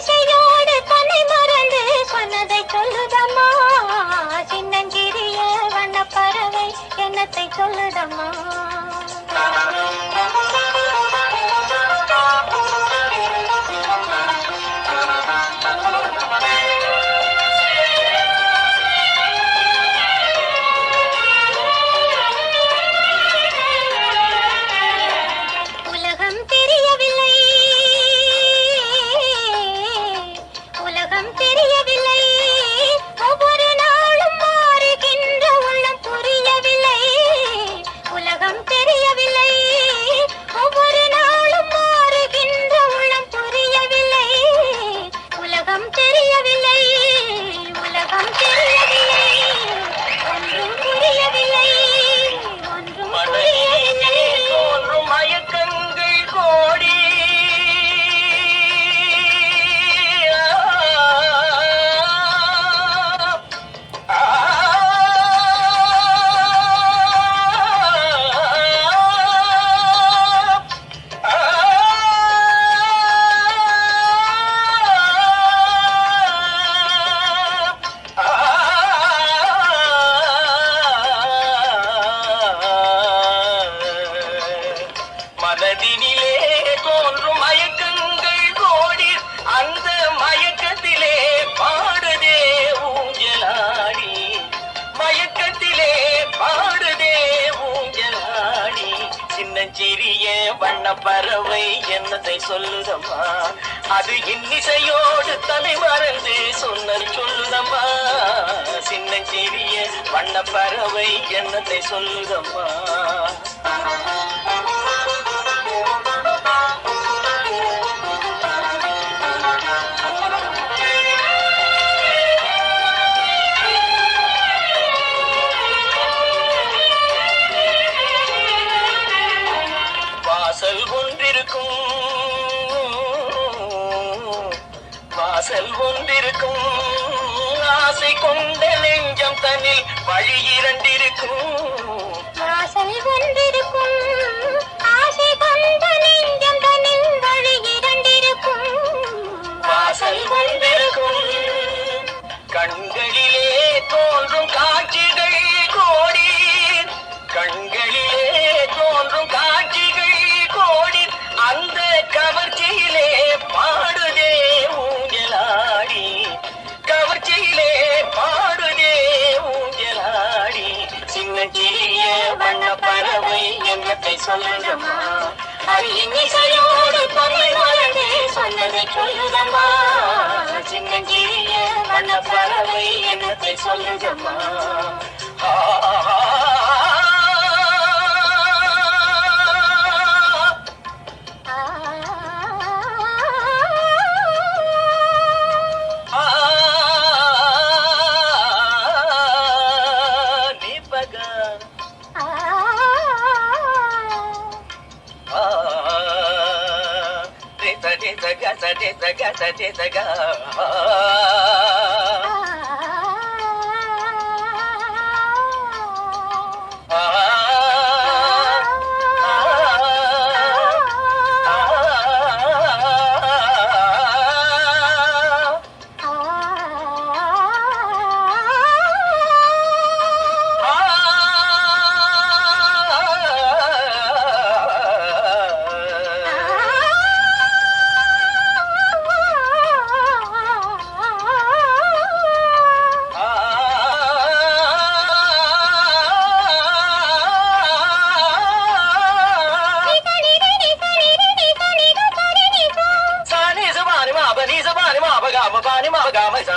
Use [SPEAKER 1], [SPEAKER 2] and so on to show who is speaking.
[SPEAKER 1] இசையோடு தன்னை மறந்து சொன்னதை சொல்லுதம்மா. சின்னஞ்சிறிய வண்ண பறவை என்னத்தை சொல்லுதம்மா. சிறிய வண்ண பறவை என்னதை சொல்லுதம்மா? அது இன்னிசையோடு தலை மறந்து சொன்னது சொல்லுதம்மா. சின்னஞ்சிறிய வண்ண பறவை என்னதை சொல்லுதம்மா? வாசல் ஒன்றிருக்கும் ஆசை கொண்ட நெஞ்சம் தன்னில் வழி இரண்டிருக்கும்.
[SPEAKER 2] வாசல் கொண்டிருக்கும்.
[SPEAKER 1] சொல்லுதம்மா. அது இன்னிசையோடு தொல்லை மறந்து சொன்னதை சொல்லுதம்மா. சின்ன சிறிய வண்ண பறவை என்னத்தை சொல்லுதம்மா. గజ జిత గజ జితగా my 为啥